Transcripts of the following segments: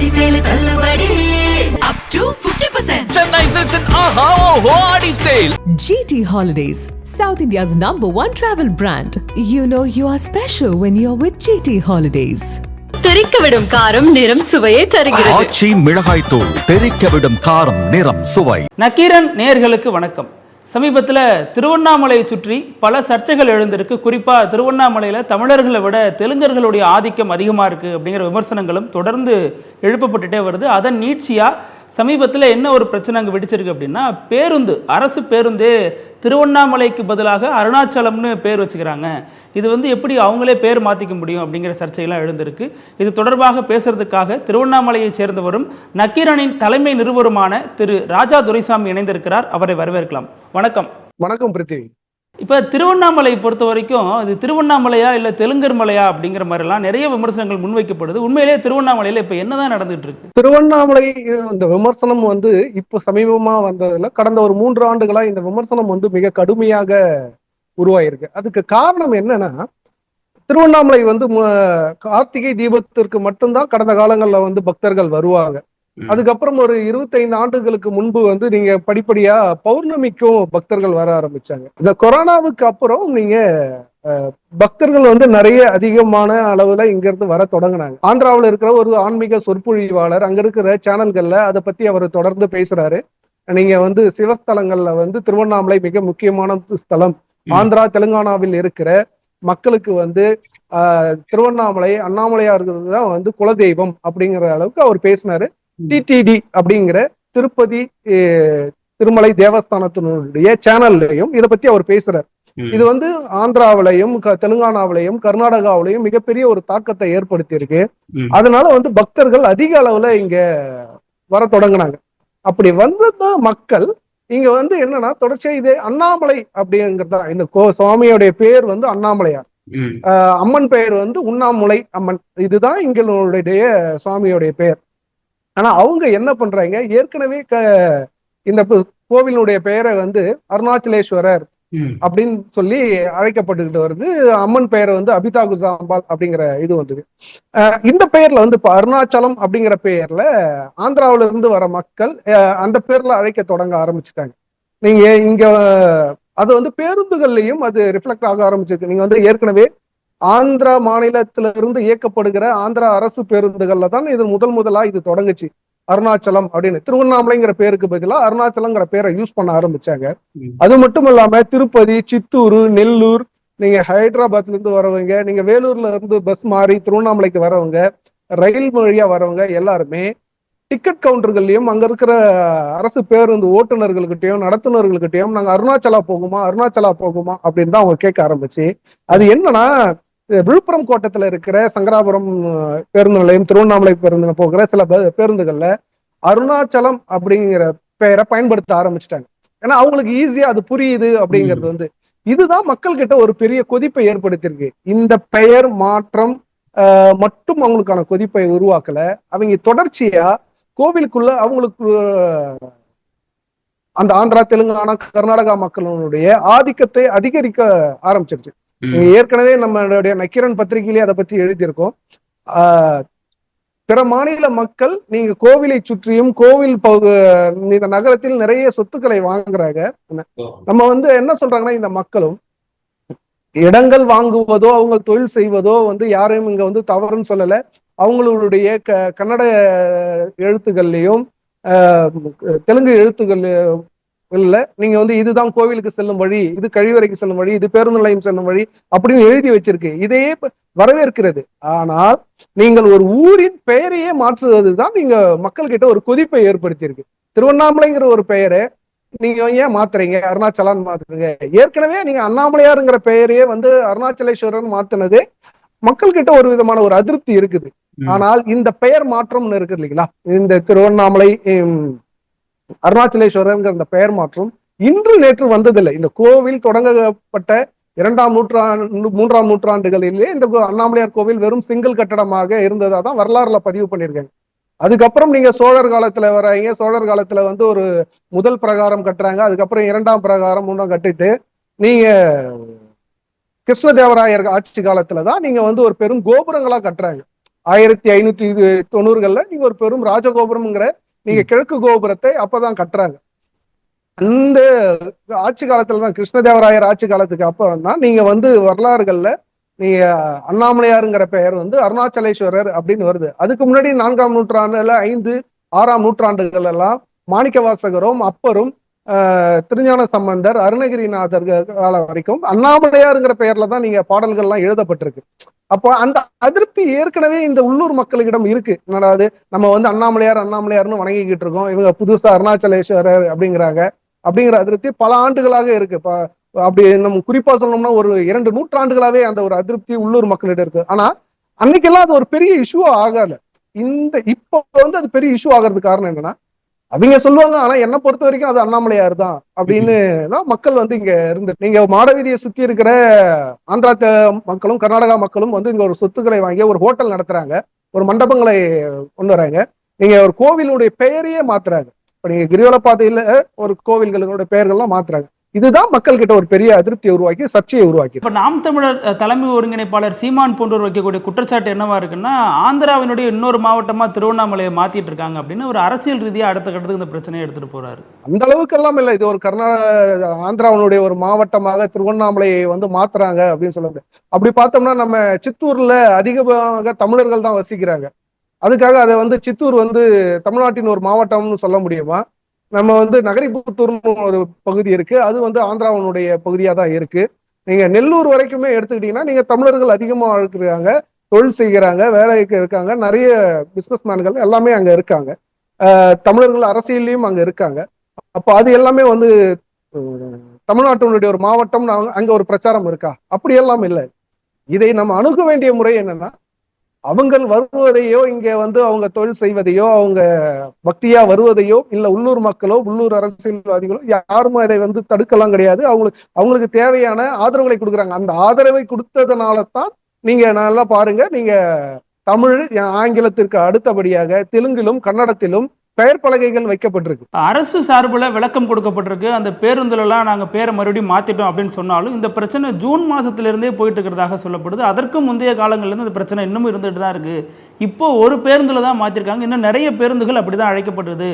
ஆடி sale தள்ளுபடி up to 50% Chennai Silks and Aha Oho Adi Sale. GT Holidays, South India's number one travel brand. You know you are special when you're with GT Holidays. தெறிக்க விடும் காரம் நிறம் சுவையை தருகிறது ஆச்சி மிளகாய் தூள் தெறிக்க விடும் காரம் நிறம் சுவை நக்கீரன் நேயர்களுக்கு வணக்கம் சமீபத்தில் திருவண்ணாமலையை சுற்றி பல சர்ச்சைகள் எழுந்திருக்கு. குறிப்பாக திருவண்ணாமலையில் தமிழர்களை விட தெலுங்கர்களுடைய ஆதிக்கம் அதிகமாக இருக்குது அப்படிங்கிற விமர்சனங்களும் தொடர்ந்து எழுப்பப்பட்டுட்டே வருது. அதன் நீட்சியாக சமீபத்தில் என்ன ஒரு பிரச்சனை அங்கே வெடிச்சிருக்கு அப்படின்னா பேருந்து அரசு பேருந்து திருவண்ணாமலைக்கு பதிலாக அருணாச்சலம்னு பேர் வச்சுக்கிறாங்க. இது வந்து எப்படி அவங்களே பேர் மாற்றிக்க முடியும் அப்படிங்கிற சர்ச்சையெல்லாம் எழுந்திருக்கு. இது தொடர்பாக பேசுறதுக்காக திருவண்ணாமலையைச் சேர்ந்தவரும் நக்கீரனின் தலைமை நிறுவருமான திரு ராஜா துரைசாமி இணைந்திருக்கிறார். அவரை வரவேற்கலாம். வணக்கம். வணக்கம் பிருத்திவி. இப்போ திருவண்ணாமலை பொறுத்த வரைக்கும் இது திருவண்ணாமலையா இல்லை தெலுங்கர் மலையா அப்படிங்கிற மாதிரிலாம் நிறைய விமர்சனங்கள் முன்வைக்கப்படுது. உண்மையிலேயே திருவண்ணாமலையில் இப்போ என்னதான் நடந்துட்டு இருக்கு? திருவண்ணாமலை இந்த விமர்சனம் வந்து இப்போ சமீபமா வந்ததுல கடந்த ஒரு மூன்று ஆண்டுகளா இந்த விமர்சனம் வந்து மிக கடுமையாக உருவாயிருக்கு. அதுக்கு காரணம் என்னன்னா திருவண்ணாமலை வந்து ம- கார்த்திகை தீபத்திற்கு மட்டும்தான் கடந்த காலங்களில் வந்து பக்தர்கள் வருவாங்க. அதுக்கப்புறம் ஒரு இருபத்தைந்து ஆண்டுகளுக்கு முன்பு வந்து நீங்க படிப்படியா பௌர்ணமிக்கும் பக்தர்கள் வர ஆரம்பிச்சாங்க. இந்த கொரோனாவுக்கு அப்புறம் நீங்க பக்தர்கள் வந்து நிறைய அதிகமான அளவுல இங்க இருந்து வர தொடங்கினாங்க. ஆந்திராவில் இருக்கிற ஒரு ஆன்மீக சொற்பொழிவாளர் அங்க இருக்கிற சேனல்கள்ல அதை பத்தி அவர் தொடர்ந்து பேசுறாரு. நீங்க வந்து சிவஸ்தலங்கள்ல வந்து திருவண்ணாமலை மிக முக்கியமான ஸ்தலம். ஆந்திரா தெலுங்கானாவில் இருக்கிற மக்களுக்கு வந்து ஆஹ், திருவண்ணாமலை அண்ணாமலையார் தான் வந்து குலதெய்வம் அப்படிங்கிற அளவுக்கு அவர் பேசினாரு. டிடிடி அப்படிங்கிற திருப்பதி திருமலை தேவஸ்தானத்தினுடைய சேனல்லையும் இதை பத்தி அவர் பேசுறார். இது வந்து ஆந்திராவிலையும் தெலுங்கானாவிலையும் கர்நாடகாவிலையும் மிகப்பெரிய ஒரு தாக்கத்தை ஏற்படுத்தி இருக்கு அதனால வந்து பக்தர்கள் அதிக அளவுல இங்க வர தொடங்குனாங்க. அப்படி வந்த மக்கள் இங்க வந்து என்னன்னா தொடர்ச்சியா இது அண்ணாமலை அப்படிங்கிறதா இந்த கோ சுவாமியோடைய பேர் வந்து அண்ணாமலையார். அம்மன் பெயர் வந்து உண்ணாமுலை அம்மன். இதுதான் எங்களுடைய சுவாமியோடைய பெயர் ஆனா அவங்க என்ன பண்றாங்க? ஏற்கனவே இந்த கோவிலுடைய பெயரை வந்து அருணாச்சலேஸ்வரர் அப்படின்னு சொல்லி அழைக்கப்பட்டுக்கிட்டு வருது. அம்மன் பெயரை வந்து அபிதா குசாம்பால் அப்படிங்கிற இது வந்தது. இந்த பெயர்ல வந்து இப்ப அருணாச்சலம் அப்படிங்கிற பெயர்ல ஆந்திராவுல இருந்து வர மக்கள் அந்த பேர்ல அழைக்க தொடங்க ஆரம்பிச்சுட்டாங்க. நீங்க இங்க அது வந்து பேருந்துகள்லயும் அது ரிஃப்ளெக்ட் ஆக ஆரம்பிச்சிருக்கு. நீங்க வந்து ஏற்கனவே ஆந்திரா மாநிலத்தில இருந்து இயக்கப்படுகிற ஆந்திரா அரசு பேருந்துகள்ல தான் இது முதல் முதலா இது தொடங்குச்சு. அருணாச்சலம் அப்படின்னு. திருவண்ணாமலைங்கிற பேருக்கு பதிலா அருணாச்சலங்கிற பேரை யூஸ் பண்ண ஆரம்பிச்சாங்க. அது மட்டும் இல்லாம திருப்பதி சித்தூர் நெல்லூர் நீங்க ஹைதராபாத்ல இருந்து வரவங்க நீங்க வேலூர்ல இருந்து பஸ் மாறி திருவண்ணாமலைக்கு வரவங்க ரயில் வழியா வரவங்க எல்லாருமே டிக்கெட் கவுண்டர்கள்லயும் அங்க இருக்கிற அரசு பேருந்து ஓட்டுநர்கள்கிட்டயும் நடத்துனர்கள்கிட்டயும் நாங்க அருணாச்சலா போகுமா? அருணாச்சலா போகுமா? அப்படின்னு தான் அவங்க கேட்க ஆரம்பிச்சு. அது என்னன்னா விழுப்புரம் கோட்டத்துல இருக்கிற சங்கராபுரம் பேருந்து நிலையம் திருவண்ணாமலை பேருந்து போகிற சில பேருந்துகள்ல அருணாச்சலம் அப்படிங்கிற பெயரை பயன்படுத்த ஆரம்பிச்சிட்டாங்க. ஏன்னா அவங்களுக்கு ஈஸியா அது புரியுது அப்படிங்கிறது வந்து இதுதான் மக்கள் கிட்ட ஒரு பெரிய கொதிப்பை ஏற்படுத்தியிருக்கு. இந்த பெயர் மாற்றம் ஆஹ், மட்டும் அவங்களுக்கான கொதிப்பை உருவாக்கல. அவங்க தொடர்ச்சியா கோவிலுக்குள்ள அவங்களுக்கு அந்த ஆந்திரா தெலுங்கானா கர்நாடகா மக்களுடைய ஆதிக்கத்தை அதிகரிக்க ஆரம்பிச்சிருச்சு. ஏற்கனவே நம்மளுடைய நக்கீரன் பத்திரிகையிலே அதை பத்தி எழுதியிருக்கோம். பிற மாநில மக்கள் நீங்க கோவிலை சுற்றியும் கோவில் இந்த நகரத்தில் நிறைய சொத்துக்களை வாங்குறாங்க. நம்ம வந்து என்ன சொல்றாங்கன்னா இந்த மக்களும் இடங்கள் வாங்குவதோ அவங்க தொழில் செய்வதோ வந்து யாரையும் இங்க வந்து தவறுன்னு சொல்லல. அவங்களுடைய க கன்னட எழுத்துக்கள்லயும் தெலுங்கு எழுத்துக்கள் இல்ல நீங்க வந்து இதுதான் கோவிலுக்கு செல்லும் வழி இது கழிவறைக்கு செல்லும் வழி இது பேருந்து நிலையம் செல்லும் வழி அப்படின்னு எழுதி வச்சிருக்கு. இதையே வரவேற்கிறது. ஆனால் நீங்கள் ஒரு ஊரின் பெயரையே மாற்றுவதுதான் நீங்க மக்கள் கிட்ட ஒரு கொதிப்பை ஏற்படுத்தியிருக்கு. திருவண்ணாமலைங்கிற ஒரு பெயரை நீங்க ஏன் மாத்துறீங்க? அருணாச்சலான்னு மாத்துறீங்க. ஏற்கனவே நீங்க அண்ணாமலையாருங்கிற பெயரையே வந்து அருணாச்சலேஸ்வரன் மாத்துனதே மக்கள் கிட்ட ஒரு விதமான ஒரு அதிருப்தி இருக்குது. ஆனால் இந்த பெயர் மாற்றம்னு இருக்கு இல்லைங்களா? இந்த திருவண்ணாமலை அருணாச்சலேஸ்வரர்ங்கிற இந்த பெயர் மாற்றம் இன்று நேற்று வந்ததில்லை. இந்த கோவில் தொடங்கப்பட்ட இரண்டாம் நூற்றாண்டு மூன்றாம் நூற்றாண்டுகளிலே இந்த கோ- அண்ணாமலையார் கோவில் வெறும் சிங்கிள் கட்டடமாக இருந்ததா தான் வரலாறுல பதிவு பண்ணியிருக்காங்க. அதுக்கப்புறம் நீங்க சோழர் காலத்துல வராங்க சோழர் காலத்துல வந்து ஒரு முதல் பிரகாரம் கட்டுறாங்க. அதுக்கப்புறம் இரண்டாம் பிரகாரம் மூணாம் கட்டிட்டு நீங்க கிருஷ்ணதேவராயர் ஆட்சி காலத்துல தான் நீங்க வந்து ஒரு பெரும் கோபுரங்களா கட்டுறாங்க. ஆயிரத்தி ஐநூத்தி தொண்ணூறுகள்ல நீங்க ஒரு பெரும் ராஜகோபுரம்ங்கிற நீங்க கிழக்கு கோபுரத்தை அப்பதான் கட்டுறாங்க. அந்த ஆட்சி காலத்துல தான் கிருஷ்ணதேவராயர் ஆட்சி காலத்துக்கு அப்புறம் தான் நீங்க வந்து வரலாறுகள்ல நீங்க அண்ணாமலையாருங்கிற பெயர் வந்து அருணாச்சலேஸ்வரர் அப்படின்னு வருது. அதுக்கு முன்னாடி நான்காம் நூற்றாண்டுல ஐந்து ஆறாம் நூற்றாண்டுகள் எல்லாம் மாணிக்க வாசகரும் அப்பரும் திருஞான சம்பந்தர் அருணகிரிநாதர் காலம் வரைக்கும் அண்ணாமலையாருங்கிற பெயர்ல தான் நீங்க பாடல்கள் எல்லாம் எழுதப்பட்டிருக்கு. அப்போ அந்த அதிருப்தி ஏற்கனவே இந்த உள்ளூர் மக்களிடம் இருக்கு. என்னடாது நம்ம வந்து அண்ணாமலையார் அண்ணாமலையார்னு வணங்கிக்கிட்டு இருக்கோம். இவங்க புதுசா அருணாச்சலேஸ்வரர் அப்படிங்கிறாங்க. அப்படிங்கிற அதிருப்தி பல ஆண்டுகளாக இருக்கு. அப்படி நம்ம குறிப்பா சொல்லணும்னா ஒரு இரண்டு நூற்றாண்டுகளாவே அந்த ஒரு அதிருப்தி உள்ளூர் மக்களிடம் இருக்கு. ஆனா அன்னைக்கெல்லாம் அது ஒரு பெரிய இஷ்யூ ஆகாது இந்த இப்போ வந்து அது பெரிய இஷ்யூ ஆகிறதுக்கு காரணம் என்னன்னா அவங்க சொல்லுவாங்க ஆனா என்ன பொறுத்த வரைக்கும் அது அண்ணாமலையார் தான். அப்படின்னு தான் மக்கள் வந்து இங்க இருந்து நீங்க மாடவீதியை சுத்தி இருக்கிற ஆந்திரா மக்களும் கர்நாடகா மக்களும் வந்து இங்க ஒரு சொத்துக்களை வாங்கி ஒரு ஹோட்டல் நடத்துறாங்க. ஒரு மண்டபங்களை கொண்டு வராங்க. நீங்க ஒரு கோவிலுடைய பெயரையே மாத்துறாங்க. இப்ப நீங்க கிரிவல பாதையில ஒரு கோவில்களுடைய பெயர்கள்லாம் மாத்துறாங்க. இதுதான் மக்கள் கிட்ட ஒரு பெரிய அதிருப்தியை உருவாக்கி சர்ச்சையை உருவாக்கி இப்ப நாம் தமிழர் தலைமை ஒருங்கிணைப்பாளர் சீமான் போன்றோர் வைக்கக்கூடிய குற்றச்சாட்டு என்னவா இருக்குன்னா ஆந்திராவினுடைய இன்னொரு மாவட்டமா திருவண்ணாமலையை மாத்திட்டு இருக்காங்க அப்படின்னு ஒரு அரசியல் ரீதியா அடுத்த கட்டத்துக்கு இந்த பிரச்சனையை எடுத்துட்டு போறாரு. அந்த அளவுக்கு எல்லாம் இல்ல. இது ஒரு கர்நாடக ஆந்திராவினுடைய ஒரு மாவட்டமாக திருவண்ணாமலையை வந்து மாத்துறாங்க அப்படின்னு சொல்ல முடியாது அப்படி பார்த்தோம்னா நம்ம சித்தூர்ல அதிகமாக தமிழர்கள் தான் வசிக்கிறாங்க. அதுக்காக அதை வந்து சித்தூர் வந்து தமிழ்நாட்டின் ஒரு மாவட்டம்னு சொல்ல முடியுமா? நம்ம வந்து நகரிபுத்தூர்னு ஒரு பகுதி இருக்கு. அது வந்து ஆந்திராவினுடைய பகுதியா தான் இருக்கு. நீங்க நெல்லூர் வரைக்குமே எடுத்துக்கிட்டீங்கன்னா நீங்க தமிழர்கள் அதிகமா இருக்கிறாங்க தொழில் செய்கிறாங்க வேலைக்கு இருக்காங்க நிறைய பிசினஸ் மேன்கள் எல்லாமே அங்க இருக்காங்க. ஆஹ் தமிழர்கள் அரசியல்லையும் அங்க இருக்காங்க. அப்போ அது எல்லாமே வந்து தமிழ்நாட்டினுடைய ஒரு மாவட்டம் அங்க ஒரு பிரச்சாரம் இருக்கா? அப்படி எல்லாம் இல்லை. இதை நம்ம அணுக வேண்டிய முறை என்னன்னா அவங்க வருவதையோ இங்க வந்து அவங்க தொழில் செய்வதையோ அவங்க பக்தியா வருவதையோ இல்ல உள்ளூர் மக்களோ உள்ளூர் அரசியல்வாதிகளோ யாரும் இதை வந்து தடுக்கலாம் கிடையாது. அவங்களுக்கு அவங்களுக்கு தேவையான ஆதரவுகளை கொடுக்குறாங்க. அந்த ஆதரவை கொடுத்ததுனால தான் நீங்க நல்லா பாருங்க நீங்க தமிழ் ஆங்கிலத்திற்கு அடுத்தபடியாக தெலுங்கிலும் கன்னடத்திலும் பெயர் பலகைகள் வைக்கப்பட்டிருக்கு. அரசு சார்புல விளக்கம் கொடுக்கப்பட்டிருக்கு. அந்த பேருந்துல எல்லாம் நாங்க பேரை மறுபடியும் மாத்திட்டோம் அப்படின்னு சொன்னாலும் இந்த பிரச்சனை ஜூன் மாசத்துல இருந்தே போயிட்டு இருக்கிறதாக சொல்லப்படுது. அதற்கு முந்தைய காலங்கள்ல இருந்து இந்த பிரச்சனை இன்னமும் இருந்துட்டு தான் இருக்கு. இப்போ ஒரு பேருந்துல தான் மாத்திருக்காங்க. இன்னும் நிறைய பேருந்துகள் அப்படிதான் அழைக்கப்படுது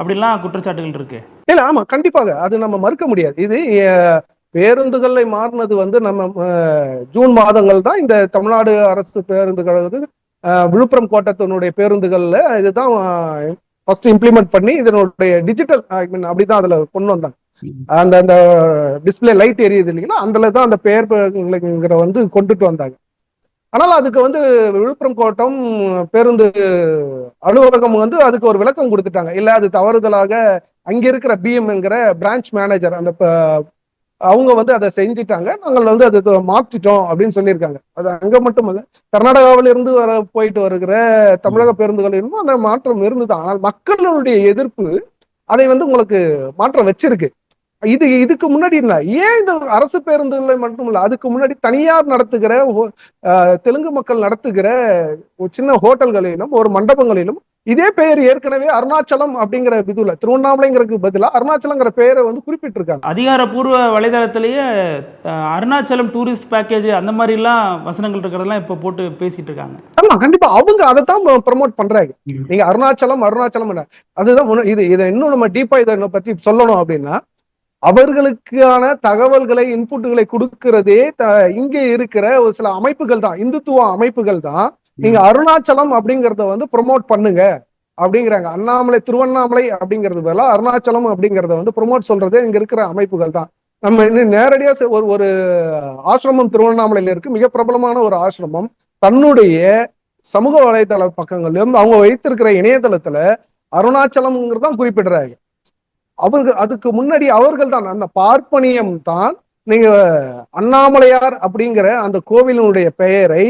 அப்படிலாம் குற்றச்சாட்டுகள் இருக்கு. இல்ல ஆமா கண்டிப்பாக. அது நம்ம மறுக்க முடியாது. இது பேருந்துகளை மாறினது வந்து நம்ம ஜூன் மாதங்கள் தான் இந்த தமிழ்நாடு அரசு பேருந்துகள் விழுப்புரம் கோட்டத்தினுடைய பேருந்துகள்ல இதுதான் ஃபர்ஸ்ட் இம்ப்ளிமெண்ட் பண்ணி இதனுடைய டிஜிட்டல் ஐ மீன் அப்படிதான் அதுல கொண்டு வந்தாங்க அந்த அந்த டிஸ்பிளே லைட் எரியுது இல்லைங்களா? அதுல தான் அந்த பெயர் பலகைங்கிற வந்து கொண்டுட்டு வந்தாங்க. ஆனால் அதுக்கு வந்து விழுப்புரம் கோட்டம் பேருந்து அலுவலகம் வந்து அதுக்கு ஒரு விளக்கம் கொடுத்துட்டாங்க. இல்ல அது தவறுதலாக அங்க இருக்கிற பிஎம்ங்கிற பிரான்ச் மேனேஜர் அந்த அவங்க வந்து அதை செஞ்சுட்டாங்க. நாங்கள் வந்து அதை மாற்றிட்டோம் அப்படின்னு சொல்லியிருக்காங்க. அது அங்க மட்டும் இல்ல கர்நாடகாவில இருந்து வர போயிட்டு வருகிற தமிழக பேருந்துகளிலும் அந்த மாற்றம் இருந்தது ஆனால் மக்களுடைய எதிர்ப்பு அதை வந்து உங்களுக்கு மாற்றம் வச்சிருக்கு. இது இதுக்கு முன்னாடி இல்ல. ஏன் இந்த அரசு பேருந்துகளை மட்டும் இல்ல அதுக்கு முன்னாடி தனியார் நடத்துகிற தெலுங்கு மக்கள் நடத்துகிற ஒரு சின்ன ஹோட்டல்களிலும் ஒரு மண்டபங்களிலும் இதே பெயர் ஏற்கனவே அருணாச்சலம் அப்படிங்கிற இதுல திருவண்ணாமலைங்கிறதுக்கு பதிலா அருணாச்சலங்கிற பெயரை வந்து குறிப்பிட்டிருக்காங்க. அதிகாரப்பூர்வ வலைதளத்திலேயே அருணாச்சலம் டூரிஸ்ட் பேக்கேஜ் அந்த மாதிரிலாம் வசனங்கள் இருக்கிறதெல்லாம் இப்போ போட்டு பேசிட்டு இருக்காங்க ஆமா கண்டிப்பா. அவங்க அதைத்தான் ப்ரமோட் பண்றாங்க. நீங்க அருணாச்சலம் அருணாச்சலம் அதுதான் இது இதை இன்னும் நம்ம டீப்பா இதை பத்தி சொல்லணும் அப்படின்னா அவர்களுக்கான தகவல்களை இன்புட்டுகளை கொடுக்கிறதே த- இங்க இருக்கிற ஒரு சில அமைப்புகள் தான். இந்துத்துவ அமைப்புகள் தான். நீங்க அருணாச்சலம் அப்படிங்கறத வந்து ப்ரொமோட் பண்ணுங்க அப்படிங்கிறாங்க. அண்ணாமலை திருவண்ணாமலை அப்படிங்கிறது பதிலா அருணாச்சலம் அப்படிங்கறத வந்து ப்ரொமோட் சொல்றதே இங்க இருக்கிற அமைப்புகள் தான். நம்ம இன்னும் நேரடியா ஒரு ஒரு ஆசிரமம் திருவண்ணாமலையில இருக்கு. மிக பிரபலமான ஒரு ஆசிரமம். தன்னுடைய சமூக வலைதள பக்கங்களிலும் அவங்க வைத்திருக்கிற இணையதளத்துல அருணாச்சலம்ங்கிறது தான் குறிப்பிடுறாங்க. அவர்கள் அதுக்கு முன்னாடி அவர்கள் தான் அந்த பார்ப்பனியம் தான் நீங்க அண்ணாமலையார் அப்படிங்கிற அந்த கோவிலினுடைய பெயரை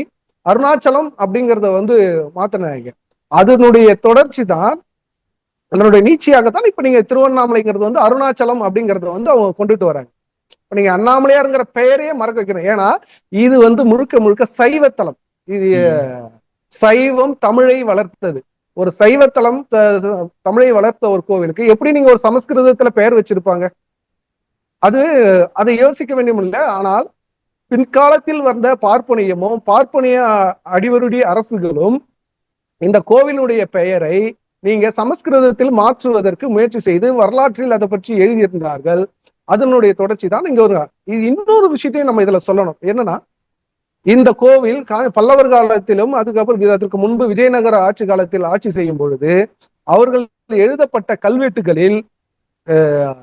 அருணாச்சலம் அப்படிங்கறத வந்து மாத்தினாங்க. அதனுடைய தொடர்ச்சி தான் அதனுடைய நீட்சியாகத்தான் இப்ப நீங்க திருவண்ணாமலைங்கிறது வந்து அருணாச்சலம் அப்படிங்கறத வந்து அவங்க கொண்டுட்டு வராங்க. இப்ப நீங்க அண்ணாமலையாருங்கிற பெயரையே மறக்க வைக்கணும். ஏன்னா இது வந்து முழுக்க முழுக்க சைவத்தலம். இது சைவம் தமிழை வளர்த்தது. ஒரு சைவத்தலம் த- தமிழை வளர்த்த ஒரு கோவிலுக்கு எப்படி நீங்க ஒரு சமஸ்கிருதத்துல பெயர் வச்சிருப்பாங்க? அது அதை யோசிக்க வேண்டியும் இல்லை ஆனால் பின்காலத்தில் வந்த பார்ப்பனியமும் பார்ப்பனிய அடிவருடைய அரசுகளும் இந்த கோவிலுடைய பெயரை நீங்க சமஸ்கிருதத்தில் மாற்றுவதற்கு முயற்சி செய்து வரலாற்றில் அதை பற்றி எழுதியிருந்தார்கள். அதனுடைய தொடர்ச்சி தான் இங்க ஒரு இன்னொரு விஷயத்தையும் நம்ம இதுல சொல்லணும். என்னன்னா இந்த கோவில் பல்லவர் காலத்திலும் அதுக்கப்புறம் இது- அதற்கு முன்பு விஜயநகர ஆட்சி காலத்தில் ஆட்சி செய்யும் பொழுது அவர்கள் எழுதப்பட்ட கல்வெட்டுகளில்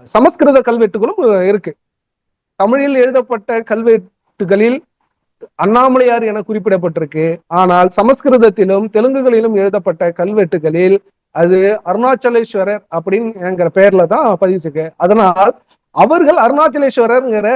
சமஸ்கிருத கல்வெட்டுகளும் இருக்கு. தமிழில் எழுதப்பட்ட கல்வெட்டுகளில் அண்ணாமலையார் என குறிப்பிடப்பட்டிருக்கு. ஆனால் சமஸ்கிருதத்திலும் தெலுங்குகளிலும் எழுதப்பட்ட கல்வெட்டுகளில் அது அருணாச்சலேஸ்வரர் அப்படிங்கிற பெயர்ல தான் பதிவு செய்ய அதனால் அவர்கள் அருணாச்சலேஸ்வரர்ங்கிற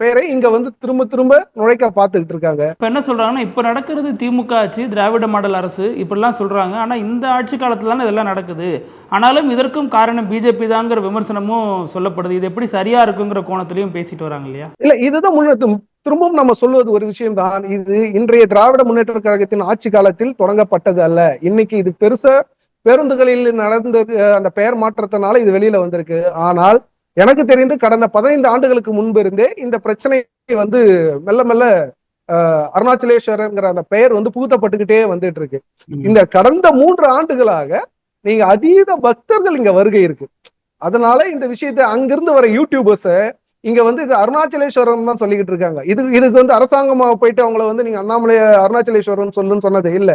பெயரை இங்க வந்து திரும்ப திரும்ப நுழைக்க பார்த்துக்கிட்டு இருக்காங்க. இப்போ என்ன சொல்றாங்கன்னா இப்போ நடக்கிறது திமுக ஆட்சி திராவிட மாடல் அரசு இப்படிலாம் சொல்றாங்க. ஆனா இந்த ஆட்சி காலத்துல தானே இதெல்லாம் நடக்குது. ஆனாலும் இதற்கும் காரணம் பிஜேபி தாங்கிற விமர்சனமும் சொல்லப்படுது. இது எப்படி சரியா இருக்குங்கிற கோணத்திலையும் பேசிட்டு வராங்க இல்லையா? இல்ல இதுதான் முன்ன திரும்பவும் நம்ம சொல்வது ஒரு விஷயம் தான் இது இன்றைய திராவிட முன்னேற்ற கழகத்தின் ஆட்சி காலத்தில் தொடங்கப்பட்டது அல்ல. இன்னைக்கு இது பெருசா பேருந்துகளில் நடந்த அந்த பெயர் மாற்றத்தினால இது வெளியில வந்திருக்கு. ஆனால் எனக்கு தெரிந்து கடந்த பதினைந்து ஆண்டுகளுக்கு முன்பு இருந்தே இந்த பிரச்சனை வந்து மெல்ல மெல்ல அஹ், அருணாச்சலேஸ்வரர்ங்கிற அந்த பெயர் வந்து புகுத்தப்பட்டுக்கிட்டே வந்துட்டு இருக்கு இந்த கடந்த மூன்று ஆண்டுகளாக நீங்க அதீத பக்தர்கள் இங்க வருகை இருக்கு. அதனால இந்த விஷயத்தை அங்கிருந்து வர யூடியூபர்ஸ இங்க வந்து இது அருணாச்சலேஸ்வரன் தான் சொல்லிக்கிட்டு இருக்காங்க. இது இதுக்கு வந்து அரசாங்கமா போயிட்டு அவங்கள வந்து நீங்க அண்ணாமலை அருணாச்சலேஸ்வரன் சொல்லுன்னு சொன்னது இல்ல.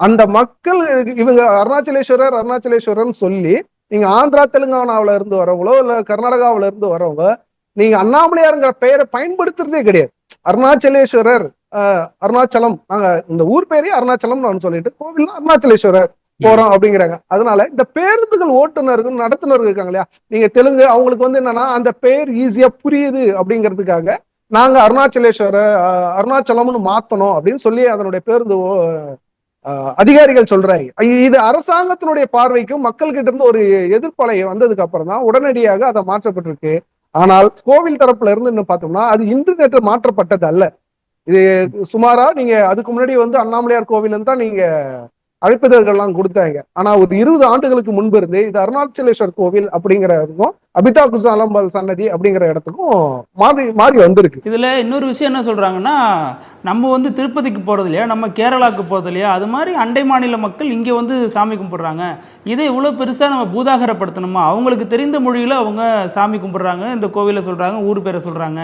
அந்த மக்கள் இவங்க அருணாச்சலேஸ்வரர் அருணாச்சலேஸ்வரன் சொல்லி நீங்க ஆந்திரா தெலுங்கானாவுல இருந்து வரவங்களோ இல்ல கர்நாடகாவுல இருந்து வரவங்க நீங்க அண்ணாமலையாருங்கிற பெயரை பயன்படுத்துறதே கிடையாது. அருணாச்சலேஸ்வரர் அருணாச்சலம் நாங்க இந்த ஊர் பேரே அருணாச்சலம் சொல்லிட்டு கோவில் அருணாச்சலேஸ்வரர் போறோம் அப்படிங்கிறாங்க. அதனால இந்த பேருந்துகள் ஓட்டுநர்கள் நடத்துனர்கள் இருக்காங்க இல்லையா? நீங்க தெலுங்கு அவங்களுக்கு வந்து என்னன்னா அந்த பேர் ஈஸியா புரியுது அப்படிங்கிறதுக்காக நாங்க அருணாச்சலேஸ்வர அஹ், அருணாச்சலம்னு மாத்தணும் அப்படின்னு சொல்லி அதனுடைய பேருந்து அதிகாரிகள் சொல்றாங்க. இது அரசாங்கத்தினுடைய பார்வைக்கும் மக்கள் கிட்ட இருந்து ஒரு எதிர்ப்பலை வந்ததுக்கு அப்புறம் தான் உடனடியாக அதை மாற்றப்பட்டிருக்கு. ஆனால் கோவில் தரப்புல இருந்து இன்னும் பார்த்தோம்னா அது இன்று நேற்று மாற்றப்பட்டது அல்ல. இது சுமாரா நீங்க அதுக்கு முன்னாடி வந்து அண்ணாமலையார் கோவில் தான் நீங்க அழைப்பிதழ்கள்லாம் கொடுத்தாங்க. ஆனா ஒரு இருபது ஆண்டுகளுக்கு முன்பு இருந்து இது அருணாச்சலேஸ்வர் கோவில் அப்படிங்கிறதுக்கும் அபிதா குசாலம்பல் சன்னதி அப்படிங்கிற இடத்துக்கும் மாறி மாறி வந்திருக்கு. இதுல இன்னொரு விஷயம் என்ன சொல்றாங்கன்னா நம்ம வந்து திருப்பதிக்கு போறது இல்லையா? நம்ம கேரளாவுக்கு போறது இல்லையா? அது மாதிரி அண்டை மாநில மக்கள் இங்க வந்து சாமி கும்பிடுறாங்க. இதை இவ்வளவு பெருசா நம்ம பூதாகரப்படுத்தணுமா? அவங்களுக்கு தெரிந்த மொழியில அவங்க சாமி கும்பிடுறாங்க. இந்த கோவிலை சொல்றாங்க ஊர் பேரை சொல்றாங்க.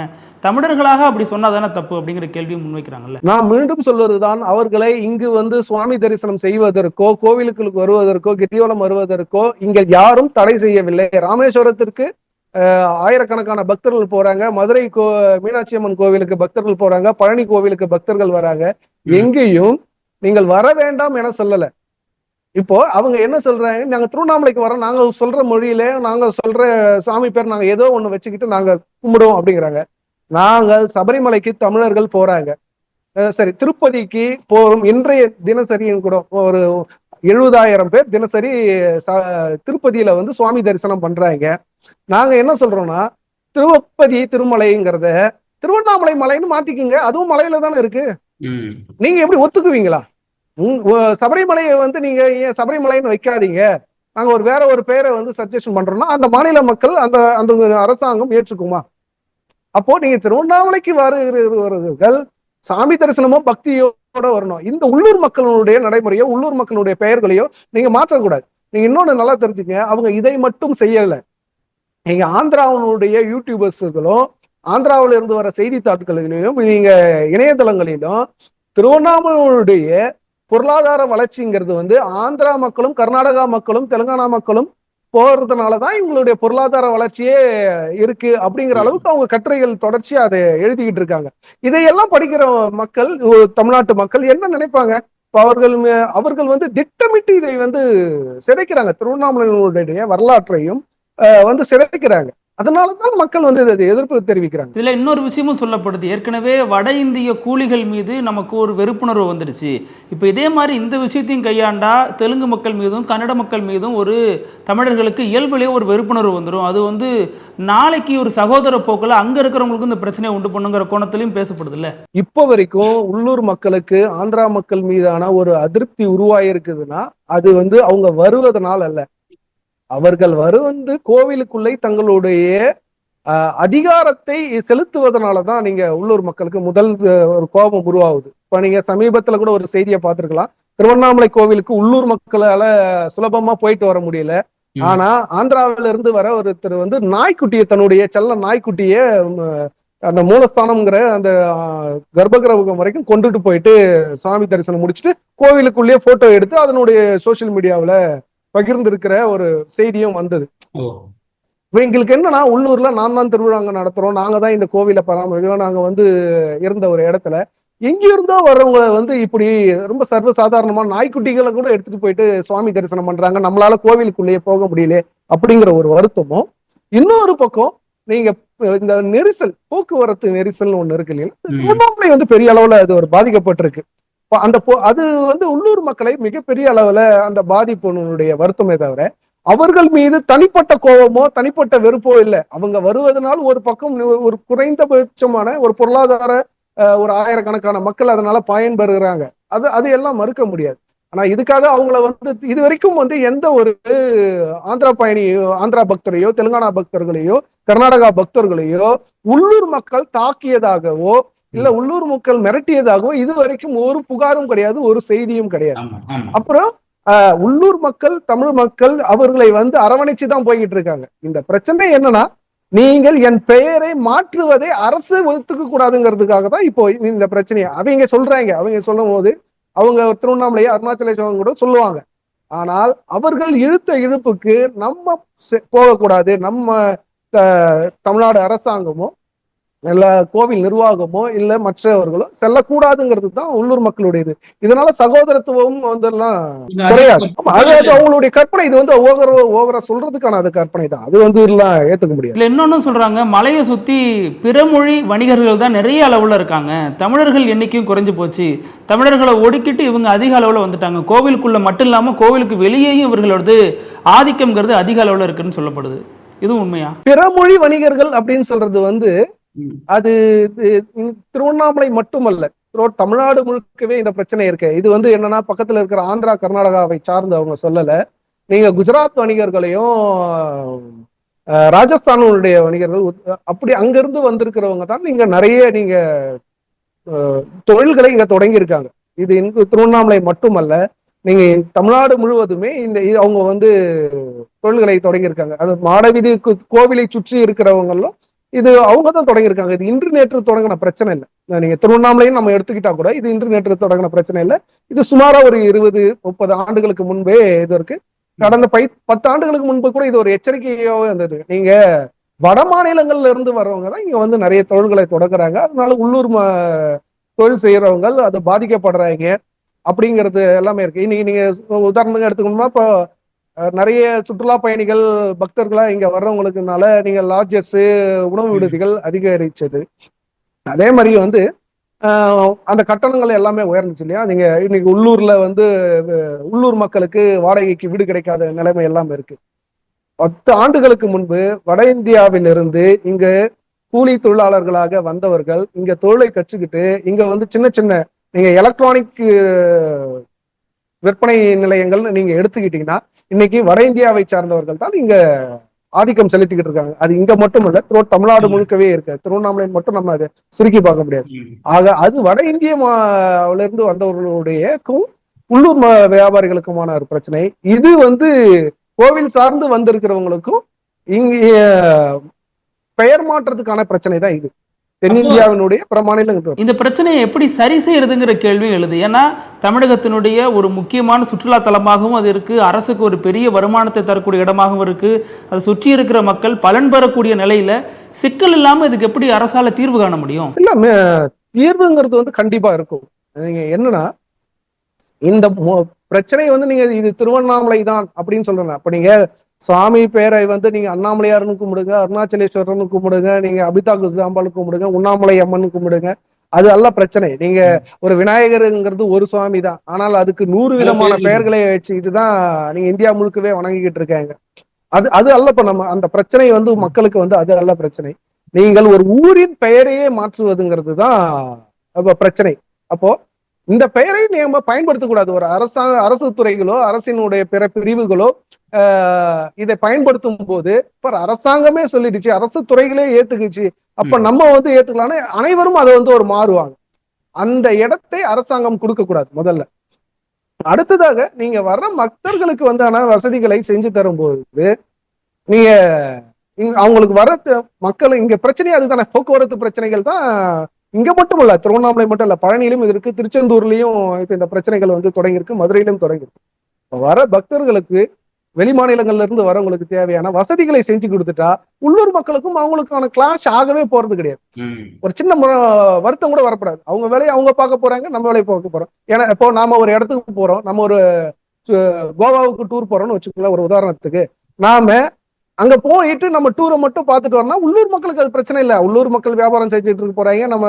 தமிழர்களாக அப்படி சொன்னாதானே தப்பு அப்படிங்கிற கேள்வியும் முன்வைக்கிறாங்கல்ல. நான் மீண்டும் சொல்வதுதான் அவர்களை இங்கு வந்து சுவாமி தரிசனம் செய்வதற்கோ கோவிலுக்கு வருவதற்கோ கிரிவலம் வருவதற்கோ இங்க யாரும் தடை செய்யவில்லை. ராமேஸ்வரத்திற்கு ஆயிரக்கணக்கான பக்தர்கள் போறாங்க. மதுரை கோ மீனாட்சி அம்மன் கோவிலுக்கு பக்தர்கள் போறாங்க. பழனி கோவிலுக்கு பக்தர்கள் வராங்க. எங்கேயும் நீங்கள் வர வேண்டாம் என சொல்லல. இப்போ அவங்க என்ன சொல்றாங்க? நாங்க திருவண்ணாமலைக்கு வரோம் நாங்க சொல்ற மொழியில நாங்க சொல்ற சாமி பேர் நாங்க ஏதோ ஒண்ணு வச்சுக்கிட்டு நாங்க கும்பிடுவோம் அப்படிங்கிறாங்க. நாங்கள் சபரிமலைக்கு தமிழர்கள் போறாங்க. சரி திருப்பதிக்கு போறோம். இன்றைய தினசரியும் கூட ஒரு எழுபதாயிரம் பேர் தினசரி ச- திருப்பதியில வந்து சுவாமி தரிசனம் பண்றாங்க. நாங்க என்ன சொல்றோம்னா திருப்பதி திருமலைங்கிறத திருவண்ணாமலை மலைன்னு மாத்திக்கிங்க. அதுவும் மலையில தானே இருக்கு. நீங்க எப்படி ஒத்துக்குவீங்களா? சபரிமலையை வந்து நீங்க ஏன் சபரிமலைன்னு வைக்காதீங்க. நாங்க ஒரு வேற ஒரு பேரை வந்து சஜஷன் பண்றோம்னா அந்த மாநில மக்கள் அந்த அந்த அரசாங்கம் ஏற்றுக்குமா? அப்போ நீங்க திருவண்ணாமலைக்கு வருகிறவர்கள் சாமி தரிசனமோ பக்தியோட வரணும். இந்த உள்ளூர் மக்களுடைய நடைமுறையோ உள்ளூர் மக்களுடைய பெயர்களையோ நீங்க மாற்றக்கூடாது. நீங்க இன்னொன்னு நல்லா தெரிஞ்சுங்க அவங்க இதை மட்டும் செய்யல. நீங்க ஆந்திராவினுடைய யூடியூபர்ஸ்களும் ஆந்திராவில இருந்து வர செய்தித்தாட்களிலும் நீங்க இணையதளங்களிலும் திருவண்ணாமலையுடைய பொருளாதார வளர்ச்சிங்கிறது வந்து ஆந்திரா மக்களும் கர்நாடகா மக்களும் தெலுங்கானா மக்களும் போறதுனாலதான் இவங்களுடைய பொருளாதார வளர்ச்சியே இருக்கு அப்படிங்கிற அளவுக்கு அவங்க கட்டுரைகள் தொடர்ச்சியா அதை எழுதிக்கிட்டு இருக்காங்க. இதையெல்லாம் படிக்கிற மக்கள் தமிழ்நாட்டு மக்கள் என்ன நினைப்பாங்க? இப்ப அவர்கள் அவர்கள் வந்து திட்டமிட்டு இதை வந்து சிதைக்கிறாங்க. திருவண்ணாமலையினுடைய வரலாற்றையும் வந்து சிதைக்கிறாங்க. அதனாலதான் மக்கள் வந்து இதை எதிர்ப்பு தெரிவிக்கிறாங்க. இதுல இன்னொரு விஷயமும் சொல்லப்படுது. ஏற்கனவே வட இந்திய கூலிகள் மீது நமக்கு ஒரு வெறுப்புணர்வு வந்துடுச்சு. இப்போ இதே மாதிரி இந்த விஷயத்தையும் கையாண்டா தெலுங்கு மக்கள் மீதும் கன்னட மக்கள் மீதும் ஒரு தமிழர்களுக்கு இயல்பிலேயே ஒரு வெறுப்புணர்வு வந்துடும் அது வந்து நாளைக்கு ஒரு சகோதர போக்கில் அங்க இருக்கிறவங்களுக்கும் இந்த பிரச்சனையை உண்டு பண்ணுங்கிற கோணத்திலையும் பேசப்படுது இல்ல? இப்போ வரைக்கும் உள்ளூர் மக்களுக்கு ஆந்திரா மக்கள் மீதான ஒரு அதிருப்தி உருவாயிருக்குதுன்னா அது வந்து அவங்க வருவதனால் அல்ல. அவர்கள் வருவந்து கோவிலுக்குள்ளே தங்களுடைய அஹ், அதிகாரத்தை செலுத்துவதனாலதான் நீங்க உள்ளூர் மக்களுக்கு முதல் ஒரு கோபம் உருவாகுது. இப்ப நீங்க சமீபத்துல கூட ஒரு செய்தியை பார்த்திருக்கலாம். திருவண்ணாமலை கோவிலுக்கு உள்ளூர் மக்களால சுலபமா போயிட்டு வர முடியல. ஆனா ஆந்திராவில இருந்து வர ஒருத்தர் வந்து நாய்க்குட்டியை தன்னுடைய செல்ல நாய்க்குட்டிய அந்த மூலஸ்தானம்ங்கிற அந்த கர்ப்பகிரகம் வரைக்கும் கொண்டுட்டு போயிட்டு சாமி தரிசனம் முடிச்சுட்டு கோவிலுக்குள்ளேயே போட்டோ எடுத்து அதனுடைய சோசியல் மீடியாவுல பகிர்ந்திருக்கிற ஒரு செய்தியும் வந்தது. இப்ப எங்களுக்கு என்னன்னா உள்ளூர்ல நான் தான் திருவிழா அங்க நடத்துறோம். நாங்க தான் இந்த கோவிலை பராமரிக்கிறோம். நாங்க வந்து இருந்த ஒரு இடத்துல எங்க இருந்தோ வர்றவங்க வந்து இப்படி ரொம்ப சர்வ சாதாரணமா நாய்க்குட்டிகளை கூட எடுத்துட்டு போயிட்டு சுவாமி தரிசனம் பண்றாங்க. நம்மளால கோவிலுக்குள்ளேயே போக முடியல அப்படிங்கிற ஒரு வருத்தமும். இன்னொரு பக்கம் நீங்க இந்த நெரிசல் போக்குவரத்து நெரிசல்னு ஒண்ணு இருக்கு இல்லையா வந்து பெரிய அளவுல அது ஒரு பாதிக்கப்பட்டிருக்கு. அந்த போ- அது வந்து உள்ளூர் மக்களை மிகப்பெரிய அளவுல அந்த பாதிப்புடைய வருத்தமே தவிர அவர்கள் மீது தனிப்பட்ட கோபமோ தனிப்பட்ட வெறுப்போ இல்லை. அவங்க வருவதனால் ஒரு பக்கம் ஒரு குறைந்தபட்சமான ஒரு பொருளாதார ஒரு ஆயிரக்கணக்கான மக்கள் அதனால பயன்பெறுகிறாங்க. அது அது எல்லாம் மறுக்க முடியாது. ஆனா இதுக்காக அவங்கள வந்து இது வரைக்கும் வந்து எந்த ஒரு ஆந்திரா பயணியோ ஆந்திரா பக்தரையோ தெலுங்கானா பக்தர்களையோ கர்நாடகா பக்தர்களையோ உள்ளூர் மக்கள் தாக்கியதாகவோ இல்ல உள்ளூர் மக்கள் மிரட்டியதாகவோ இது வரைக்கும் ஒரு புகாரும் கிடையாது ஒரு செய்தியும் கிடையாது. அப்புறம் உள்ளூர் மக்கள் தமிழ் மக்கள் அவர்களை வந்து அரவணைச்சு தான் போய்கிட்டு இருக்காங்க. இந்த பிரச்சனை என்னன்னா நீங்கள் என் பெயரை மாற்றுவதை அரசு ஒத்துக்க கூடாதுங்கிறதுக்காக தான் இப்போ இந்த பிரச்சனையை. அவங்க சொல்றாங்க. அவங்க சொல்லும் போது அவங்க திருவண்ணாமலை அருணாச்சலேஸ்வரம் கூட சொல்லுவாங்க. ஆனால் அவர்கள் இழுத்த இழுப்புக்கு நம்ம போகக்கூடாது. நம்ம தமிழ்நாடு அரசாங்கமோ இல்ல கோவில் நிர்வாகமோ இல்ல மற்றவர்களோ செல்லக்கூடாதுங்கிறது தான் உள்ளூர் மக்களுடையது. இதனால சகோதரத்துவம் வந்து எல்லாம் குறையாது. ஆமா, அது அது அவங்களுடைய கற்பனை. இது வந்து ஓவர ஓவரா சொல்றதுக்கான அது கற்பனை தான். அது வந்து எல்லாம் ஏத்துக்க முடியாது. இன்னொன்னு சொல்றாங்க மலையை சுத்தி பிறமொழி வணிகர்கள் தான் நிறைய அளவுல இருக்காங்க. தமிழர்கள் எண்ணிக்கையும் குறைஞ்சு போச்சு. தமிழர்களை ஒடுக்கிட்டு இவங்க அதிக அளவுல வந்துட்டாங்க. கோவிலுக்குள்ள மட்டும் இல்லாம கோவிலுக்கு வெளியேயும் இவர்களோடது ஆதிக்கம்ங்கிறது அதிக அளவுல இருக்குன்னு சொல்லப்படுது. இதுவும் உண்மையா? பிறமொழி வணிகர்கள் அப்படின்னு சொல்றது வந்து அது திருவண்ணாமலை மட்டுமல்ல. தமிழ்நாடு முழுக்கவே இந்த பிரச்சனை இருக்கு. இது வந்து என்னன்னா பக்கத்துல இருக்கிற ஆந்திரா கர்நாடகாவை சார்ந்து அவங்க சொல்லல. நீங்க குஜராத் வணிகர்களையும் ராஜஸ்தானுடைய வணிகர்கள் அப்படி அங்கிருந்து வந்திருக்கிறவங்க தான் நீங்க நிறைய நீங்க தொழில்களை இங்க தொடங்கி இருக்காங்க இது இங்கு திருவண்ணாமலை மட்டுமல்ல நீங்க தமிழ்நாடு முழுவதுமே இந்த இது அவங்க வந்து தொழில்களை தொடங்கியிருக்காங்க. அது மாடவீதி கோவிலை சுற்றி இருக்கிறவங்களும் இது அவங்க தான் தொடங்கியிருக்காங்க. இது இன்று நேற்று தொடங்கின பிரச்சனை இல்லை. நீங்க திருவண்ணாமலையும் நம்ம எடுத்துக்கிட்டா கூட இது இன்று நேற்று தொடங்கின பிரச்சனை இல்லை. இது சுமாரா ஒரு இருபது முப்பது ஆண்டுகளுக்கு முன்பே இது இருக்கு. கடந்த பை பத்து ஆண்டுகளுக்கு முன்பு கூட இது ஒரு எச்சரிக்கையாவே இருந்தது. நீங்க வட மாநிலங்கள்ல இருந்து வர்றவங்க தான் இங்க வந்து நிறைய தொழில்களை தொடங்குறாங்க. அதனால உள்ளூர் தொழில் செய்யறவங்க அது பாதிக்கப்படுறாங்க. அப்படிங்கிறது எல்லாமே இருக்கு. இன்னைக்கு நீங்க உதாரணத்துக்கு எடுத்துக்கணும்னா இப்போ நிறைய சுற்றுலா பயணிகள் பக்தர்களா இங்க வர்றவங்களுக்குனால நீங்க லாட்ஜஸ் உணவு விடுதிகள் அதிகரிச்சது. அதே மாதிரி வந்து அந்த கட்டணங்கள் எல்லாமே உயர்ந்துச்சு இல்லையா? நீங்க இன்னைக்கு உள்ளூர்ல வந்து உள்ளூர் மக்களுக்கு வாடகைக்கு வீடு கிடைக்காத நிலைமை எல்லாம் இருக்கு. பத்து ஆண்டுகளுக்கு முன்பு வட இந்தியாவிலிருந்து இங்க கூலி தொழிலாளர்களாக வந்தவர்கள் இங்க தொழிலை கற்றுக்கிட்டு இங்க வந்து சின்ன சின்ன நீங்க எலக்ட்ரானிக் விற்பனை நிலையங்கள் நீங்க எடுத்துக்கிட்டீங்கன்னா இன்னைக்கு வட இந்தியாவை சார்ந்தவர்கள் தான் இங்க ஆதிக்கம் செலுத்திக்கிட்டு இருக்காங்க. அது இங்க மட்டும் இல்ல throughout தமிழ்நாடு முழுக்கவே இருக்கு. திருவண்ணாமலை மட்டும் நம்ம அதை சுருக்கி பார்க்க முடியாது. ஆக அது வட இந்திய இருந்து வந்தவர்களுடையக்கும் உள்ளூர் வியாபாரிகளுக்குமான ஒரு பிரச்சனை. இது வந்து கோவில் சார்ந்து வந்திருக்கிறவங்களுக்கும் இங்க பெயர் மாற்றத்துக்கான பிரச்சனை தான் இது. தென்னிந்தியாவினுடைய பிற மாநிலங்கள் இந்த பிரச்சனையை எப்படி சரி செய்யறதுங்கிற கேள்வி எழுது. ஏன்னா தமிழகத்தினுடைய ஒரு முக்கியமான சுற்றுலா தலமாகவும் அது இருக்கு. அரசுக்கு ஒரு பெரிய வருமானத்தை தரக்கூடிய இடமாகவும் இருக்கு. அதை சுற்றி இருக்கிற மக்கள் பலன் பெறக்கூடிய நிலையில சிக்கல் இல்லாம இதுக்கு எப்படி அரசால தீர்வு காண முடியும்? இல்ல தீர்வுங்கிறது வந்து கண்டிப்பா இருக்கும். நீங்க என்னன்னா இந்த பிரச்சனை வந்து நீங்க இது திருவண்ணாமலை தான் அப்படின்னு சொல்றேன் அப்ப நீங்க சுவாமி பேரை வந்து நீங்க அண்ணாமலையார்னு கும்பிடுங்க அருணாச்சலேஸ்வரர்னு கும்பிடுங்க நீங்க அபிதா குஜாம்பால் கும்பிடுங்க உண்ணாமலை அம்மன் கும்பிடுங்க. அது அல்ல பிரச்சனை. நீங்க ஒரு விநாயகருங்கிறது ஒரு சுவாமி தான். ஆனால் அதுக்கு நூறு விதமான பெயர்களை வச்சுக்கிட்டு தான் நீங்க இந்தியா முழுக்கவே வணங்கிக்கிட்டு இருக்காங்க. அது அது அல்ல இப்ப நம்ம அந்த பிரச்சனை வந்து மக்களுக்கு வந்து அது அல்ல பிரச்சனை. நீங்கள் ஒரு ஊரின் பெயரையே மாற்றுவதுங்கிறது தான் அப்ப பிரச்சனை. அப்போ இந்த பெயரை நம்ம பயன்படுத்தக்கூடாது ஒரு அரசாங்க அரசு துறைகளோ அரசினுடைய பிற பிரிவுகளோ இதை பயன்படுத்தும் போது இப்ப அரசாங்கமே சொல்லிடுச்சு அரசு துறைகளே ஏத்துக்குச்சு. அப்ப நம்ம வந்து ஏத்துக்கலாம்னு அனைவரும் அதை வந்து ஒரு மாறுவாங்க. அந்த இடத்தை அரசாங்கம் கொடுக்க கூடாது முதல்ல. அடுத்ததாக நீங்க வர்ற பக்தர்களுக்கு வந்து ஆனா வசதிகளை செஞ்சு தரும்போது நீங்க அவங்களுக்கு வர மக்கள் இங்க பிரச்சனையே அதுதானே. போக்குவரத்து பிரச்சனைகள் தான் இங்க மட்டும் இல்ல திருவண்ணாமலை மட்டும் இல்ல பழனியிலும் இது இருக்கு திருச்செந்தூர்லயும் இப்ப இந்த பிரச்சனைகள் வந்து தொடங்கியிருக்கு மதுரையிலும் தொடங்கியிருக்கு. வர பக்தர்களுக்கு வெளி மாநிலங்கள்ல இருந்து வரவங்களுக்கு தேவையான வசதிகளை செஞ்சு கொடுத்துட்டா உள்ளூர் மக்களுக்கும் அவங்களுக்கான கிளாஷ் ஆகவே போறது கிடையாது. ஒரு சின்ன வருத்தம் கூட வரப்படாது. அவங்க வேலையை அவங்க பார்க்க போறாங்க நம்ம வேலையை பார்க்க போறோம். ஏன்னா இப்போ நாம ஒரு இடத்துக்கு போறோம் நம்ம ஒரு கோவாவுக்கு டூர் போறோம்னு வச்சுக்கோங்களேன் ஒரு உதாரணத்துக்கு. நாம அங்க போயிட்டு நம்ம டூரை மட்டும் பார்த்துட்டு வரணும் உள்ளூர் மக்களுக்கு அது பிரச்சனை இல்லை. உள்ளூர் மக்கள் வியாபாரம் செஞ்சுட்டு இருக்க போறாங்க. நம்ம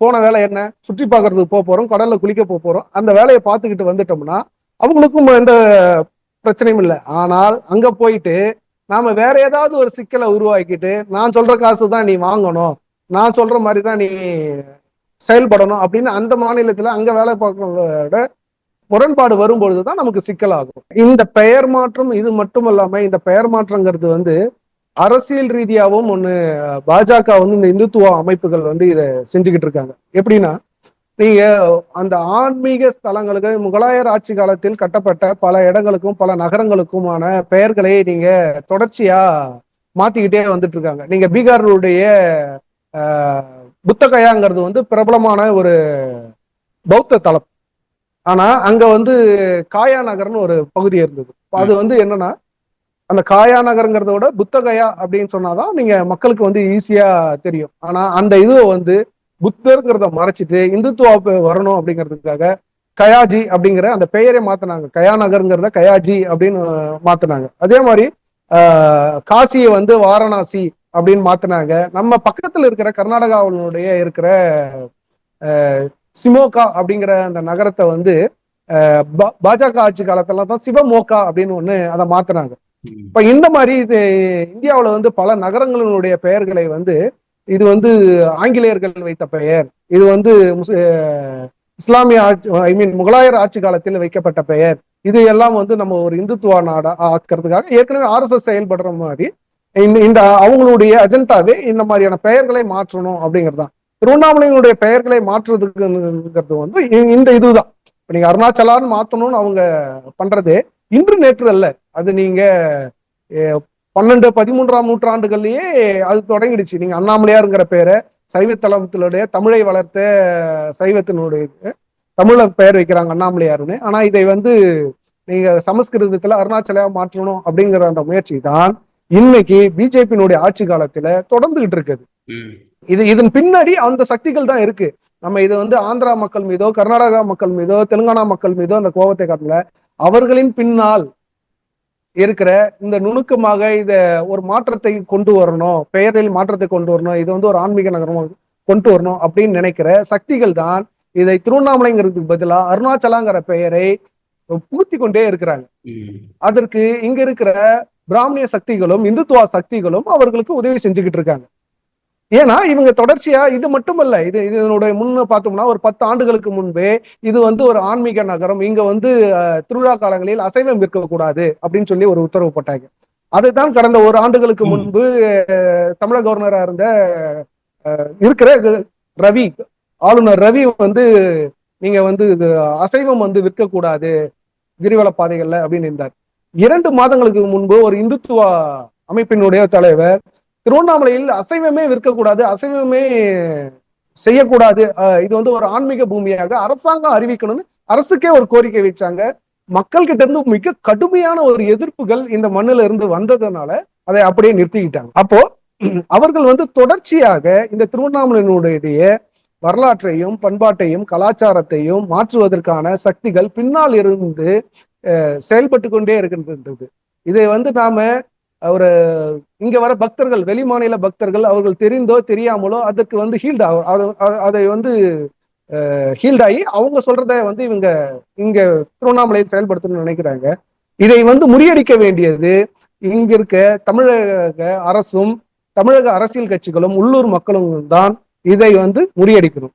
போன வேலை என்ன? சுற்றி பார்க்கறதுக்கு போக போறோம். கடல்ல குளிக்க போக போறோம். அந்த வேலையை பார்த்துக்கிட்டு வந்துட்டோம்னா அவங்களுக்கும் எந்த பிரச்சனையும் இல்லை. ஆனால் அங்க போயிட்டு நாம வேற ஏதாவது ஒரு சிக்கலை உருவாக்கிட்டு நான் சொல்ற காசு தான் நீ வாங்கணும். நான் சொல்ற மாதிரி தான் நீ செயல்படணும் அப்படின்னு அந்த மாநிலத்துல அங்க வேலை பார்க்கறவங்களோட முரண்பாடு வரும்பொழுது தான் நமக்கு சிக்கலாகும். இந்த பெயர் மாற்றம் இது மட்டும் இல்லாம இந்த பெயர் மாற்றங்கிறது வந்து அரசியல் ரீதியாகவும் ஒண்ணு பாஜக வந்து இந்த இந்துத்துவ அமைப்புகள் வந்து இதை செஞ்சுக்கிட்டு இருக்காங்க. எப்படின்னா நீங்க அந்த ஆன்மீக ஸ்தலங்களுக்கு முகலாயர் ஆட்சி காலத்தில் கட்டப்பட்ட பல இடங்களுக்கும் பல நகரங்களுக்குமான பெயர்களை நீங்க தொடர்ச்சியா மாத்திக்கிட்டே வந்துட்டு இருக்காங்க. நீங்க பீகாருடைய ஆஹ், புத்தகயாங்கிறது வந்து பிரபலமான ஒரு பௌத்த தலம். ஆனா அங்க வந்து காயா நகர்னு ஒரு பகுதி இருந்தது. அது வந்து என்னன்னா அந்த காயா நகருங்கிறத விட புத்தகயா அப்படின்னு சொன்னாதான் நீங்க மக்களுக்கு வந்து ஈஸியா தெரியும். ஆனா அந்த இதுவை வந்து புத்தருங்கிறத மறைச்சிட்டு இந்துத்துவா வரணும் அப்படிங்கிறதுக்காக கயாஜி அப்படிங்கிற அந்த பெயரை மாத்தினாங்க. கயா நகருங்கிறத கயாஜி அப்படின்னு மாத்தினாங்க. அதே மாதிரி காசியை வந்து வாரணாசி அப்படின்னு மாத்தினாங்க. நம்ம பக்கத்துல இருக்கிற கர்நாடகாவினுடைய இருக்கிற ஆஹ், சிமோகா அப்படிங்கிற அந்த நகரத்தை வந்து பாஜக ஆட்சி காலத்துல தான் சிவமோகா அப்படின்னு ஒண்ணு அதை மாத்தினாங்க. இப்ப இந்த மாதிரி இது இந்தியாவுல வந்து பல நகரங்களினுடைய பெயர்களை வந்து இது வந்து ஆங்கிலேயர்கள் வைத்த பெயர் இது வந்து இஸ்லாமிய ஆட்சி ஐ மீன் முகலாயர் ஆட்சி காலத்தில் வைக்கப்பட்ட பெயர் இது எல்லாம் வந்து நம்ம ஒரு இந்துத்துவ நாடா ஆக்கிறதுக்காக ஏற்கனவே ஆர்எஸ்எஸ் செயல்படுற மாதிரி இந்த இந்த அவங்களுடைய அஜெண்டாவே இந்த மாதிரியான பெயர்களை மாற்றணும் அப்படிங்கறதுதான் திருவண்ணாமலையினுடைய பெயர்களை மாற்றுறதுக்குங்கிறது வந்து இந்த இதுதான். இப்ப நீங்க அருணாச்சலான்னு மாத்தணும்னு அவங்க பண்றது இன்று நேற்று அல்ல. அது நீங்க பன்னெண்டு பதிமூன்றாம் நூற்றாண்டுகள்லயே அது தொடங்கிடுச்சு. நீங்க அண்ணாமலையாருங்கிற பேரை சைவத்தலத்தினுடைய தமிழை வளர்த்த சைவத்தினுடைய தமிழ பெயர் வைக்கிறாங்க அண்ணாமலையாருன்னு. ஆனா இதை வந்து நீங்க சமஸ்கிருதத்துல அருணாச்சலையா மாற்றணும் அப்படிங்கிற அந்த முயற்சி தான் இன்னைக்கு பிஜேபியினுடைய ஆட்சி காலத்துல தொடர்ந்துகிட்டு இருக்குது. இது இதன் பின்னாடி அந்த சக்திகள் தான் இருக்கு. நம்ம இது வந்து ஆந்திரா மக்கள் மீதோ கர்நாடகா மக்கள் மீதோ தெலுங்கானா மக்கள் மீதோ அந்த கோபத்தை காட்டல. அவர்களின் பின்னால் இருக்கிற இந்த நுணுக்கமாக இத ஒரு மாற்றத்தை கொண்டு வரணும் பெயரில் மாற்றத்தை கொண்டு வரணும் இது வந்து ஒரு ஆன்மீக நகரமா கொண்டு வரணும் அப்படின்னு நினைக்கிற சக்திகள் தான் இதை திருவண்ணாமலைங்கிறதுக்கு பதிலா அருணாச்சலாங்கிற பெயரை பூர்த்தி கொண்டே இருக்கிறாங்க. அதற்கு இங்க இருக்கிற பிராமணிய சக்திகளும் இந்துத்துவ சக்திகளும் அவர்களுக்கு உதவி செஞ்சுக்கிட்டு இருக்காங்க. ஏன்னா இவங்க தொடர்ச்சியா இது மட்டுமல்ல இது இதனுடைய முன்ன பார்த்தோம்னா ஒரு பத்து ஆண்டுகளுக்கு முன்பே இது வந்து ஒரு ஆன்மீக நகரம் இங்க வந்து திருவிழா காலங்களில் அசைவம் விற்கக்கூடாது அப்படின்னு சொல்லி ஒரு உத்தரவு போட்டாங்க. அதைத்தான் கடந்த ஒரு ஆண்டுகளுக்கு முன்பு தமிழக கவர்னரா இருந்த இருக்கிற ரவி ஆளுநர் ரவி வந்து நீங்க வந்து இது அசைவம் வந்து விற்கக்கூடாது கிரிவல பாதைகள்ல அப்படின்னு இருந்தார். இரண்டு மாதங்களுக்கு முன்பு ஒரு இந்துத்துவ அமைப்பினுடைய தலைவர் திருவண்ணாமலையில் அசைவமே விற்கக்கூடாது அசைவமே செய்யக்கூடாது. அஹ் இது வந்து ஒரு ஆன்மீக பூமியாக அரசாங்கம் அறிவிக்கணும்னு அரசுக்கே ஒரு கோரிக்கை வச்சாங்க. மக்கள் கிட்ட இருந்து மிக கடுமையான ஒரு எதிர்ப்புகள் இந்த மண்ணுல இருந்து வந்ததுனால அதை அப்படியே நிறுத்திக்கிட்டாங்க. அப்போ அவர்கள் வந்து தொடர்ச்சியாக இந்த திருவண்ணாமலையினுடைய வரலாற்றையும் பண்பாட்டையும் கலாச்சாரத்தையும் மாற்றுவதற்கான சக்திகள் பின்னால் இருந்து அஹ், செயல்பட்டு கொண்டே இருக்கின்றது. இதை வந்து நாம ஒரு இங்க வர பக்தர்கள் வெளி மாநில பக்தர்கள் அவர்கள் தெரிந்தோ தெரியாமலோ அதற்கு வந்து ஹீல்ட் ஆகும் அதை வந்து ஹீல்ட் ஆகி அவங்க சொல்றத வந்து இவங்க இங்க திருவண்ணாமலையில் செயல்படுத்தணும்னு நினைக்கிறாங்க. இதை வந்து முறியடிக்க வேண்டியது இங்க இருக்க தமிழக அரசும் தமிழக அரசியல் கட்சிகளும் உள்ளூர் மக்களும் தான் இதை வந்து முறியடிக்கணும்.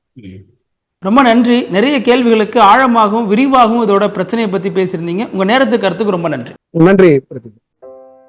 ரொம்ப நன்றி. நிறைய கேள்விகளுக்கு ஆழமாகவும் விரிவாகவும் இதோட பிரச்சனையை பத்தி பேசியிருந்தீங்க. உங்க நேரத்துக்கு கருத்துக்கு ரொம்ப நன்றி. நன்றி பிரதீப்.